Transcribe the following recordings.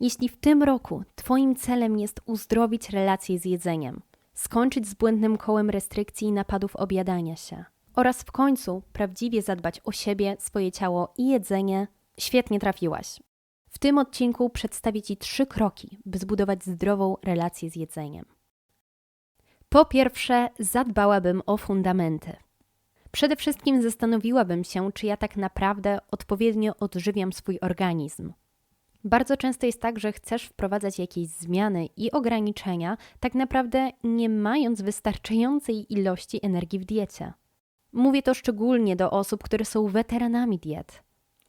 Jeśli w tym roku Twoim celem jest uzdrowić relacje z jedzeniem, skończyć z błędnym kołem restrykcji i napadów objadania się oraz w końcu prawdziwie zadbać o siebie, swoje ciało i jedzenie, świetnie trafiłaś. W tym odcinku przedstawię Ci trzy kroki, by zbudować zdrową relację z jedzeniem. Po pierwsze, zadbałabym o fundamenty. Przede wszystkim zastanowiłabym się, czy ja tak naprawdę odpowiednio odżywiam swój organizm. Bardzo często jest tak, że chcesz wprowadzać jakieś zmiany i ograniczenia, tak naprawdę nie mając wystarczającej ilości energii w diecie. Mówię to szczególnie do osób, które są weteranami diet.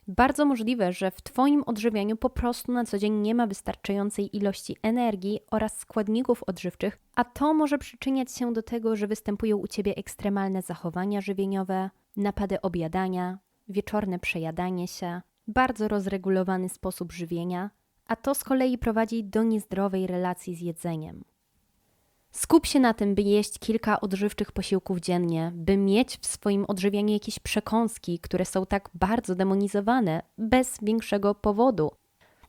Bardzo możliwe, że w Twoim odżywianiu po prostu na co dzień nie ma wystarczającej ilości energii oraz składników odżywczych, a to może przyczyniać się do tego, że występują u Ciebie ekstremalne zachowania żywieniowe, napady objadania, wieczorne przejadanie się, bardzo rozregulowany sposób żywienia, a to z kolei prowadzi do niezdrowej relacji z jedzeniem. Skup się na tym, by jeść kilka odżywczych posiłków dziennie, by mieć w swoim odżywianiu jakieś przekąski, które są tak bardzo demonizowane, bez większego powodu.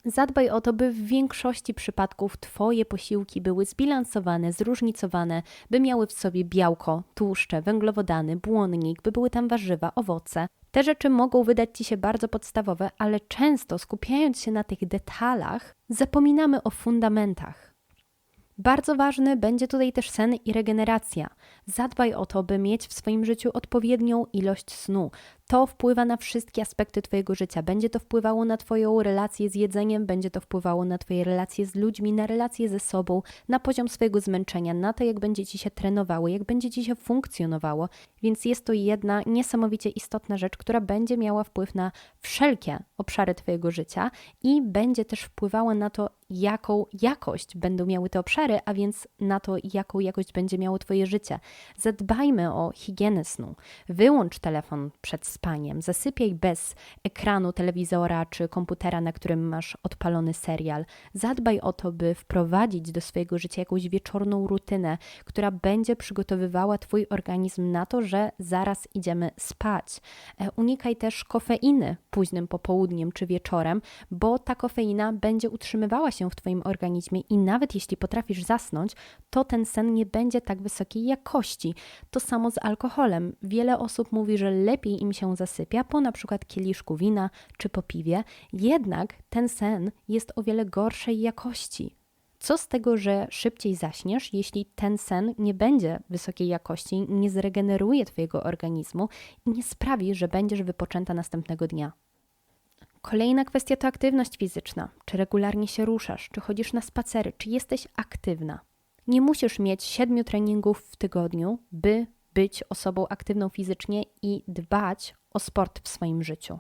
Zadbaj o to, by w większości przypadków Twoje posiłki były zbilansowane, zróżnicowane, by miały w sobie białko, tłuszcze, węglowodany, błonnik, by były tam warzywa, owoce. Te rzeczy mogą wydać Ci się bardzo podstawowe, ale często skupiając się na tych detalach, zapominamy o fundamentach. Bardzo ważny będzie tutaj też sen i regeneracja. Zadbaj o to, by mieć w swoim życiu odpowiednią ilość snu. To wpływa na wszystkie aspekty Twojego życia. Będzie to wpływało na Twoją relację z jedzeniem, będzie to wpływało na Twoje relacje z ludźmi, na relacje ze sobą, na poziom swojego zmęczenia, na to, jak będzie Ci się trenowało, jak będzie Ci się funkcjonowało. Więc jest to jedna niesamowicie istotna rzecz, która będzie miała wpływ na wszelkie obszary Twojego życia i będzie też wpływała na to, jaką jakość będą miały te obszary, a więc na to, jaką jakość będzie miało Twoje życie. Zadbajmy o higienę snu. Wyłącz telefon przed spaniem, zasypiaj bez ekranu telewizora czy komputera, na którym masz odpalony serial. Zadbaj o to, by wprowadzić do swojego życia jakąś wieczorną rutynę, która będzie przygotowywała Twój organizm na to, że zaraz idziemy spać. E, unikaj też kofeiny późnym popołudniem czy wieczorem, bo ta kofeina będzie utrzymywała się w Twoim organizmie i nawet jeśli potrafisz zasnąć, to ten sen nie będzie tak wysokiej jakości. To samo z alkoholem. Wiele osób mówi, że lepiej im się zasypia po na przykład kieliszku wina czy po piwie, jednak ten sen jest o wiele gorszej jakości. Co z tego, że szybciej zaśniesz, jeśli ten sen nie będzie wysokiej jakości, nie zregeneruje Twojego organizmu i nie sprawi, że będziesz wypoczęta następnego dnia? Kolejna kwestia to aktywność fizyczna. Czy regularnie się ruszasz, czy chodzisz na spacery, czy jesteś aktywna? Nie musisz mieć siedmiu treningów w tygodniu, by być osobą aktywną fizycznie i dbać o sport w swoim życiu.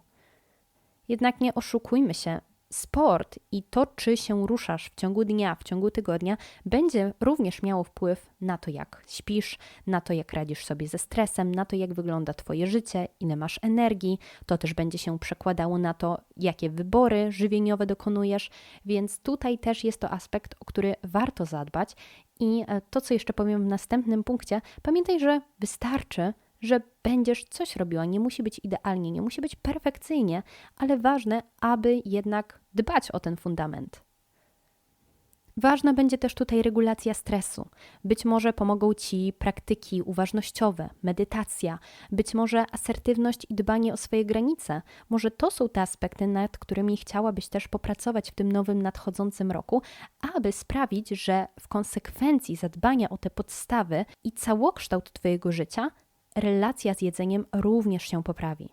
Jednak nie oszukujmy się, sport i to, czy się ruszasz w ciągu dnia, w ciągu tygodnia, będzie również miało wpływ na to, jak śpisz, na to, jak radzisz sobie ze stresem, na to, jak wygląda Twoje życie, ile masz energii. To też będzie się przekładało na to, jakie wybory żywieniowe dokonujesz, więc tutaj też jest to aspekt, o który warto zadbać. I e, to, co jeszcze powiem w następnym punkcie, pamiętaj, że wystarczy, że będziesz coś robiła. Nie musi być idealnie, nie musi być perfekcyjnie, ale ważne, aby jednak dbać o ten fundament. Ważna będzie też tutaj regulacja stresu. Być może pomogą Ci praktyki uważnościowe, medytacja, być może asertywność i dbanie o swoje granice. Może to są te aspekty, nad którymi chciałabyś też popracować w tym nowym nadchodzącym roku, aby sprawić, że w konsekwencji zadbania o te podstawy i całokształt Twojego życia relacja z jedzeniem również się poprawi.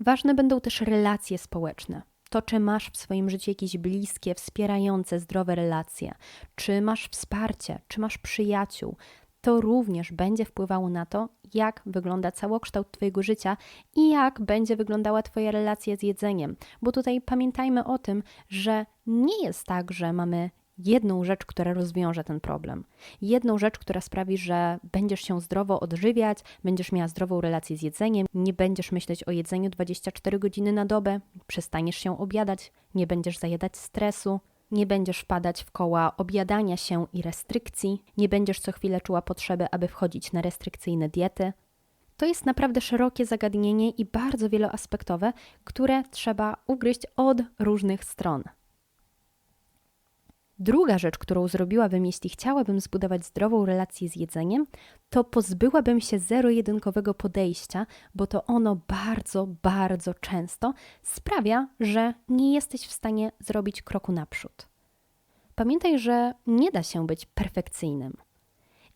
Ważne będą też relacje społeczne. To, czy masz w swoim życiu jakieś bliskie, wspierające, zdrowe relacje, czy masz wsparcie, czy masz przyjaciół, to również będzie wpływało na to, jak wygląda całokształt Twojego życia i jak będzie wyglądała Twoja relacja z jedzeniem. Bo tutaj pamiętajmy o tym, że nie jest tak, że mamy jedną rzecz, która rozwiąże ten problem. Jedną rzecz, która sprawi, że będziesz się zdrowo odżywiać, będziesz miała zdrową relację z jedzeniem, nie będziesz myśleć o jedzeniu 24 godziny na dobę, przestaniesz się obiadać, nie będziesz zajadać stresu, nie będziesz wpadać w koła objadania się i restrykcji, nie będziesz co chwilę czuła potrzeby, aby wchodzić na restrykcyjne diety. To jest naprawdę szerokie zagadnienie i bardzo wieloaspektowe, które trzeba ugryźć od różnych stron. Druga rzecz, którą zrobiłabym, jeśli chciałabym zbudować zdrową relację z jedzeniem, to pozbyłabym się zero-jedynkowego podejścia, bo to ono bardzo, bardzo często sprawia, że nie jesteś w stanie zrobić kroku naprzód. Pamiętaj, że nie da się być perfekcyjnym.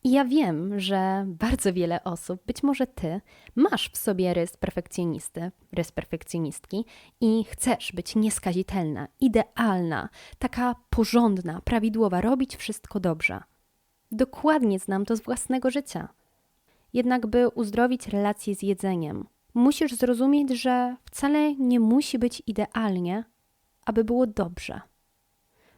I ja wiem, że bardzo wiele osób, być może ty, masz w sobie rys perfekcjonisty, rys perfekcjonistki i chcesz być nieskazitelna, idealna, taka porządna, prawidłowa, robić wszystko dobrze. Dokładnie znam to z własnego życia. Jednak, by uzdrowić relacje z jedzeniem, musisz zrozumieć, że wcale nie musi być idealnie, aby było dobrze.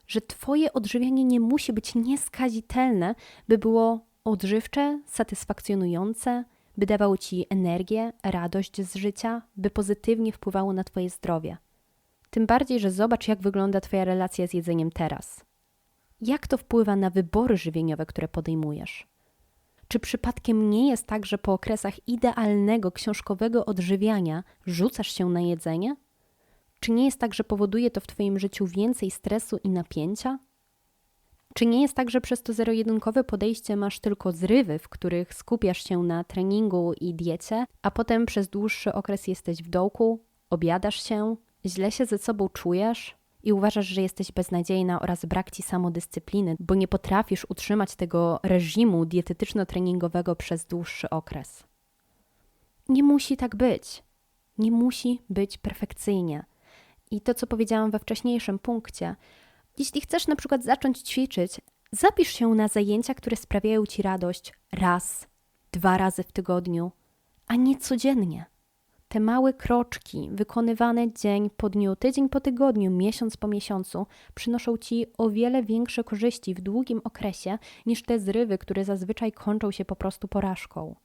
Że Twoje odżywianie nie musi być nieskazitelne, by było odżywcze, satysfakcjonujące, by dawało ci energię, radość z życia, by pozytywnie wpływało na Twoje zdrowie. Tym bardziej, że zobacz, jak wygląda Twoja relacja z jedzeniem teraz. Jak to wpływa na wybory żywieniowe, które podejmujesz? Czy przypadkiem nie jest tak, że po okresach idealnego książkowego odżywiania rzucasz się na jedzenie? Czy nie jest tak, że powoduje to w Twoim życiu więcej stresu i napięcia? Czy nie jest tak, że przez to zero-jedynkowe podejście masz tylko zrywy, w których skupiasz się na treningu i diecie, a potem przez dłuższy okres jesteś w dołku, obiadasz się, źle się ze sobą czujesz i uważasz, że jesteś beznadziejna oraz brak ci samodyscypliny, bo nie potrafisz utrzymać tego reżimu dietetyczno-treningowego przez dłuższy okres? Nie musi tak być. Nie musi być perfekcyjnie. I to, co powiedziałam we wcześniejszym punkcie, jeśli chcesz na przykład zacząć ćwiczyć, zapisz się na zajęcia, które sprawiają ci radość raz, dwa razy w tygodniu, a nie codziennie. Te małe kroczki, wykonywane dzień po dniu, tydzień po tygodniu, miesiąc po miesiącu, przynoszą ci o wiele większe korzyści w długim okresie niż te zrywy, które zazwyczaj kończą się po prostu porażką.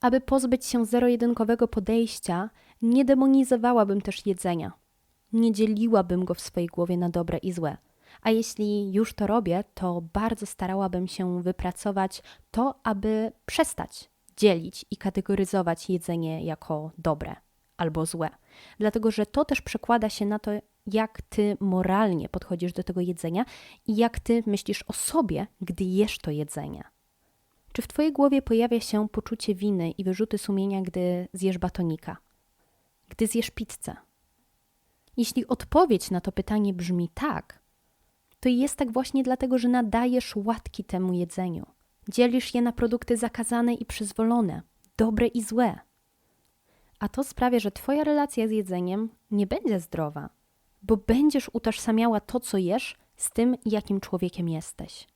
Aby pozbyć się zero-jedynkowego podejścia, nie demonizowałabym też jedzenia nie dzieliłabym go w swojej głowie na dobre i złe. A jeśli już to robię, to bardzo starałabym się wypracować to, aby przestać dzielić i kategoryzować jedzenie jako dobre albo złe. Dlatego, że to też przekłada się na to, jak ty moralnie podchodzisz do tego jedzenia i jak ty myślisz o sobie, gdy jesz to jedzenie. Czy w twojej głowie pojawia się poczucie winy i wyrzuty sumienia, gdy zjesz batonika? Gdy zjesz pizzę? Jeśli odpowiedź na to pytanie brzmi tak, to jest tak właśnie dlatego, że nadajesz łatki temu jedzeniu. Dzielisz je na produkty zakazane i przyzwolone, dobre i złe. A to sprawia, że Twoja relacja z jedzeniem nie będzie zdrowa, bo będziesz utożsamiała to, co jesz, z tym, jakim człowiekiem jesteś.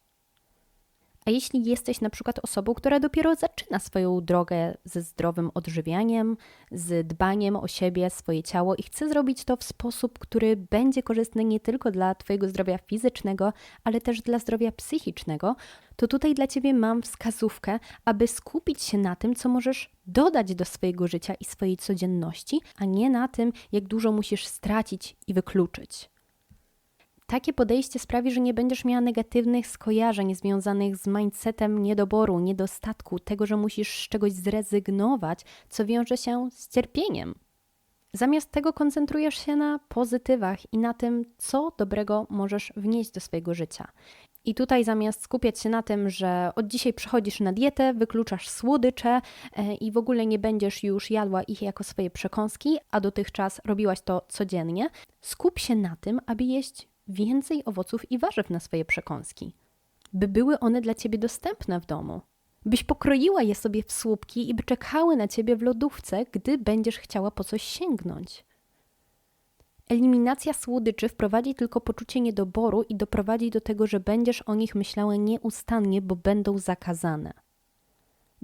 A jeśli jesteś na przykład osobą, która dopiero zaczyna swoją drogę ze zdrowym odżywianiem, z dbaniem o siebie, swoje ciało i chce zrobić to w sposób, który będzie korzystny nie tylko dla Twojego zdrowia fizycznego, ale też dla zdrowia psychicznego, to tutaj dla Ciebie mam wskazówkę, aby skupić się na tym, co możesz dodać do swojego życia i swojej codzienności, a nie na tym, jak dużo musisz stracić i wykluczyć. Takie podejście sprawi, że nie będziesz miała negatywnych skojarzeń związanych z mindsetem niedoboru, niedostatku, tego, że musisz z czegoś zrezygnować, co wiąże się z cierpieniem. Zamiast tego koncentrujesz się na pozytywach i na tym, co dobrego możesz wnieść do swojego życia. I tutaj zamiast skupiać się na tym, że od dzisiaj przechodzisz na dietę, wykluczasz słodycze e, i w ogóle nie będziesz już jadła ich jako swoje przekąski, a dotychczas robiłaś to codziennie, skup się na tym, aby jeść więcej owoców i warzyw na swoje przekąski, by były one dla ciebie dostępne w domu, byś pokroiła je sobie w słupki i by czekały na ciebie w lodówce, gdy będziesz chciała po coś sięgnąć. Eliminacja słodyczy wprowadzi tylko poczucie niedoboru i doprowadzi do tego, że będziesz o nich myślała nieustannie, bo będą zakazane.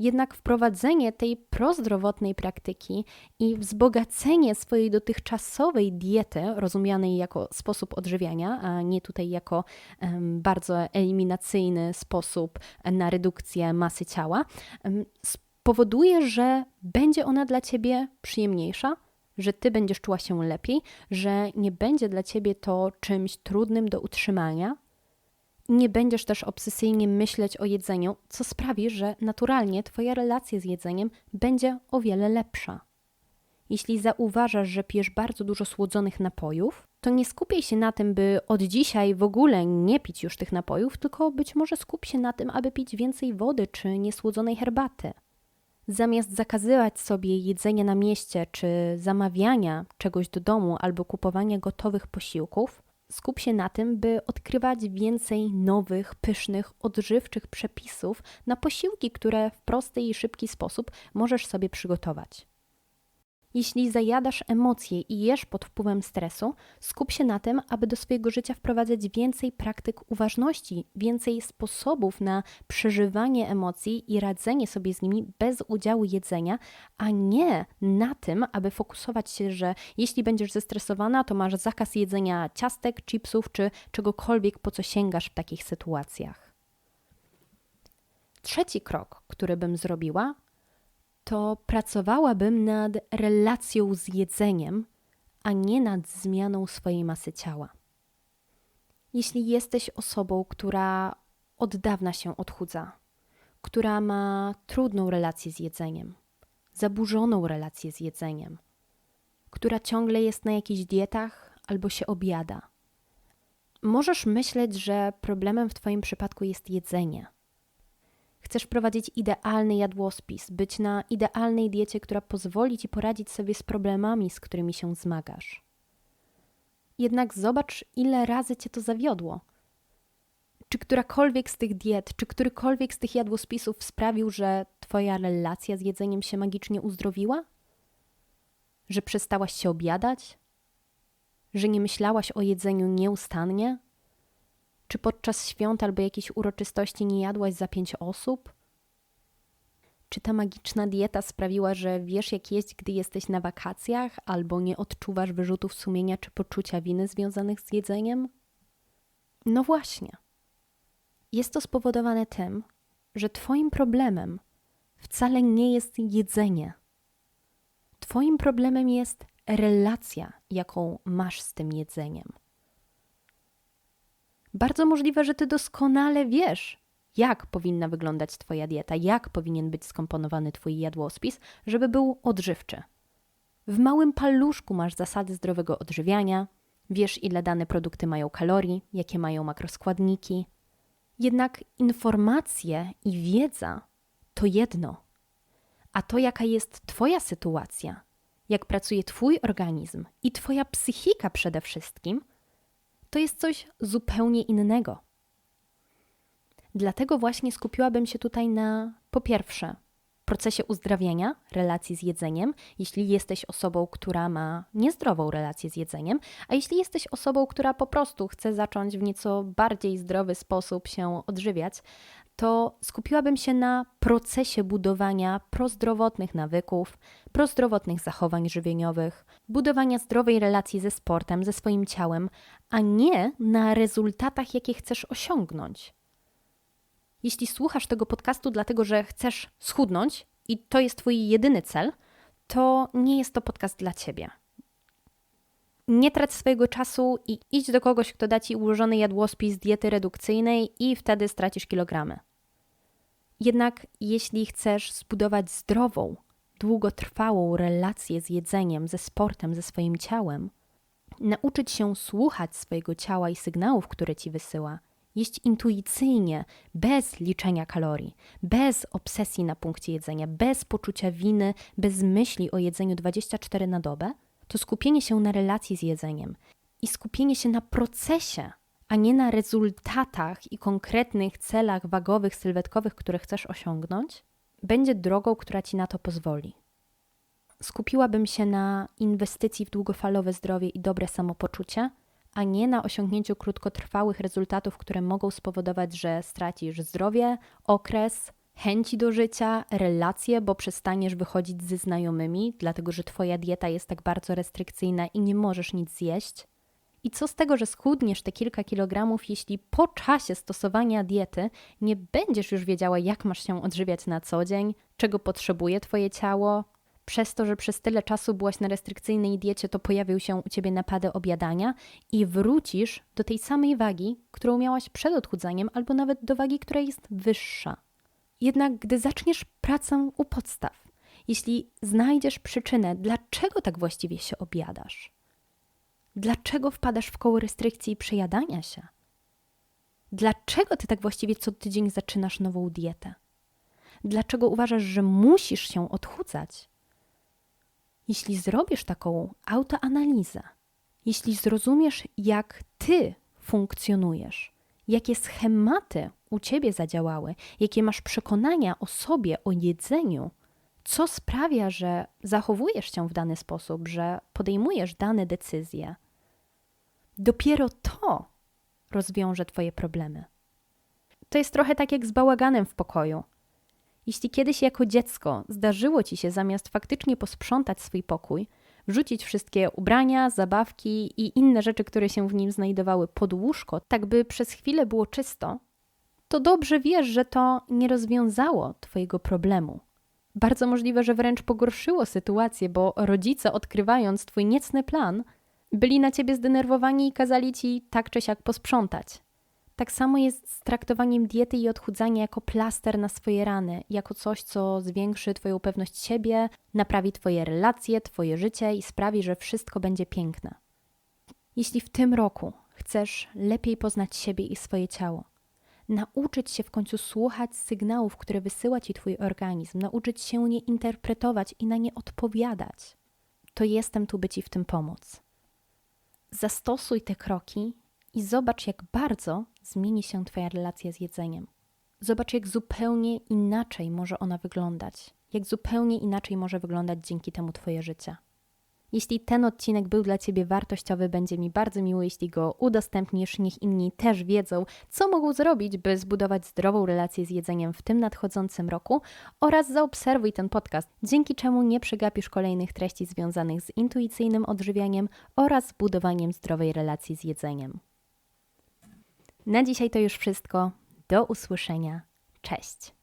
Jednak wprowadzenie tej prozdrowotnej praktyki i wzbogacenie swojej dotychczasowej diety, rozumianej jako sposób odżywiania, a nie tutaj jako um, bardzo eliminacyjny sposób na redukcję masy ciała, um, spowoduje, że będzie ona dla ciebie przyjemniejsza, że ty będziesz czuła się lepiej, że nie będzie dla ciebie to czymś trudnym do utrzymania, nie będziesz też obsesyjnie myśleć o jedzeniu, co sprawi, że naturalnie Twoja relacja z jedzeniem będzie o wiele lepsza. Jeśli zauważasz, że pijesz bardzo dużo słodzonych napojów, to nie skupiaj się na tym, by od dzisiaj w ogóle nie pić już tych napojów, tylko być może skup się na tym, aby pić więcej wody czy niesłodzonej herbaty. Zamiast zakazywać sobie jedzenia na mieście czy zamawiania czegoś do domu albo kupowania gotowych posiłków, skup się na tym, by odkrywać więcej nowych, pysznych, odżywczych przepisów na posiłki, które w prosty i szybki sposób możesz sobie przygotować. Jeśli zajadasz emocje i jesz pod wpływem stresu, skup się na tym, aby do swojego życia wprowadzać więcej praktyk uważności, więcej sposobów na przeżywanie emocji i radzenie sobie z nimi bez udziału jedzenia, a nie na tym, aby fokusować się, że jeśli będziesz zestresowana, to masz zakaz jedzenia ciastek, chipsów czy czegokolwiek, po co sięgasz w takich sytuacjach. Trzeci krok, który bym zrobiła, to pracowałabym nad relacją z jedzeniem, a nie nad zmianą swojej masy ciała. Jeśli jesteś osobą, która od dawna się odchudza, która ma trudną relację z jedzeniem, zaburzoną relację z jedzeniem, która ciągle jest na jakichś dietach albo się obiada, możesz myśleć, że problemem w Twoim przypadku jest jedzenie – Chcesz prowadzić idealny jadłospis, być na idealnej diecie, która pozwoli ci poradzić sobie z problemami, z którymi się zmagasz. Jednak zobacz, ile razy cię to zawiodło. Czy którakolwiek z tych diet, czy którykolwiek z tych jadłospisów sprawił, że twoja relacja z jedzeniem się magicznie uzdrowiła? Że przestałaś się obiadać? Że nie myślałaś o jedzeniu nieustannie? Czy podczas świąt albo jakiejś uroczystości nie jadłaś za pięć osób? Czy ta magiczna dieta sprawiła, że wiesz, jak jeść, gdy jesteś na wakacjach, albo nie odczuwasz wyrzutów sumienia czy poczucia winy związanych z jedzeniem? No właśnie. Jest to spowodowane tym, że Twoim problemem wcale nie jest jedzenie. Twoim problemem jest relacja, jaką masz z tym jedzeniem. Bardzo możliwe, że ty doskonale wiesz, jak powinna wyglądać Twoja dieta, jak powinien być skomponowany Twój jadłospis, żeby był odżywczy. W małym paluszku masz zasady zdrowego odżywiania, wiesz, ile dane produkty mają kalorii, jakie mają makroskładniki. Jednak informacje i wiedza to jedno, a to, jaka jest Twoja sytuacja, jak pracuje Twój organizm i Twoja psychika przede wszystkim, to jest coś zupełnie innego. Dlatego właśnie skupiłabym się tutaj na, po pierwsze, procesie uzdrawiania relacji z jedzeniem, jeśli jesteś osobą, która ma niezdrową relację z jedzeniem, a jeśli jesteś osobą, która po prostu chce zacząć w nieco bardziej zdrowy sposób się odżywiać, to skupiłabym się na procesie budowania prozdrowotnych nawyków, prozdrowotnych zachowań żywieniowych, budowania zdrowej relacji ze sportem, ze swoim ciałem, a nie na rezultatach, jakie chcesz osiągnąć. Jeśli słuchasz tego podcastu dlatego, że chcesz schudnąć i to jest Twój jedyny cel, to nie jest to podcast dla Ciebie. Nie trać swojego czasu i idź do kogoś, kto da Ci ułożony jadłospis diety redukcyjnej i wtedy stracisz kilogramy. Jednak jeśli chcesz zbudować zdrową, długotrwałą relację z jedzeniem, ze sportem, ze swoim ciałem, nauczyć się słuchać swojego ciała i sygnałów, które ci wysyła, jeść intuicyjnie, bez liczenia kalorii, bez obsesji na punkcie jedzenia, bez poczucia winy, bez myśli o jedzeniu 24 na dobę, to skupienie się na relacji z jedzeniem i skupienie się na procesie a nie na rezultatach i konkretnych celach wagowych, sylwetkowych, które chcesz osiągnąć, będzie drogą, która ci na to pozwoli. Skupiłabym się na inwestycji w długofalowe zdrowie i dobre samopoczucie, a nie na osiągnięciu krótkotrwałych rezultatów, które mogą spowodować, że stracisz zdrowie, okres, chęci do życia, relacje, bo przestaniesz wychodzić ze znajomymi, dlatego że Twoja dieta jest tak bardzo restrykcyjna i nie możesz nic zjeść. I co z tego, że schudniesz te kilka kilogramów, jeśli po czasie stosowania diety nie będziesz już wiedziała, jak masz się odżywiać na co dzień, czego potrzebuje Twoje ciało? Przez to, że przez tyle czasu byłaś na restrykcyjnej diecie, to pojawią się u Ciebie napady objadania i wrócisz do tej samej wagi, którą miałaś przed odchudzaniem, albo nawet do wagi, która jest wyższa. Jednak gdy zaczniesz pracę u podstaw, jeśli znajdziesz przyczynę, dlaczego tak właściwie się obiadasz, Dlaczego wpadasz w koło restrykcji i przejadania się? Dlaczego ty tak właściwie co tydzień zaczynasz nową dietę? Dlaczego uważasz, że musisz się odchudzać? Jeśli zrobisz taką autoanalizę, jeśli zrozumiesz, jak ty funkcjonujesz, jakie schematy u ciebie zadziałały, jakie masz przekonania o sobie, o jedzeniu, co sprawia, że zachowujesz się w dany sposób, że podejmujesz dane decyzje, dopiero to rozwiąże Twoje problemy. To jest trochę tak jak z bałaganem w pokoju. Jeśli kiedyś jako dziecko zdarzyło ci się zamiast faktycznie posprzątać swój pokój, wrzucić wszystkie ubrania, zabawki i inne rzeczy, które się w nim znajdowały pod łóżko, tak by przez chwilę było czysto, to dobrze wiesz, że to nie rozwiązało Twojego problemu. Bardzo możliwe, że wręcz pogorszyło sytuację, bo rodzice, odkrywając Twój niecny plan, byli na ciebie zdenerwowani i kazali ci tak czy siak posprzątać. Tak samo jest z traktowaniem diety i odchudzania jako plaster na swoje rany, jako coś, co zwiększy Twoją pewność siebie, naprawi Twoje relacje, Twoje życie i sprawi, że wszystko będzie piękne. Jeśli w tym roku chcesz lepiej poznać siebie i swoje ciało, nauczyć się w końcu słuchać sygnałów, które wysyła Ci Twój organizm, nauczyć się nie interpretować i na nie odpowiadać, to jestem tu, by Ci w tym pomóc. Zastosuj te kroki i zobacz, jak bardzo zmieni się Twoja relacja z jedzeniem. Zobacz, jak zupełnie inaczej może ona wyglądać, jak zupełnie inaczej może wyglądać dzięki temu Twoje życie. Jeśli ten odcinek był dla Ciebie wartościowy, będzie mi bardzo miło, jeśli go udostępnisz. Niech inni też wiedzą, co mogą zrobić, by zbudować zdrową relację z jedzeniem w tym nadchodzącym roku oraz zaobserwuj ten podcast, dzięki czemu nie przegapisz kolejnych treści związanych z intuicyjnym odżywianiem oraz budowaniem zdrowej relacji z jedzeniem. Na dzisiaj to już wszystko. Do usłyszenia. Cześć.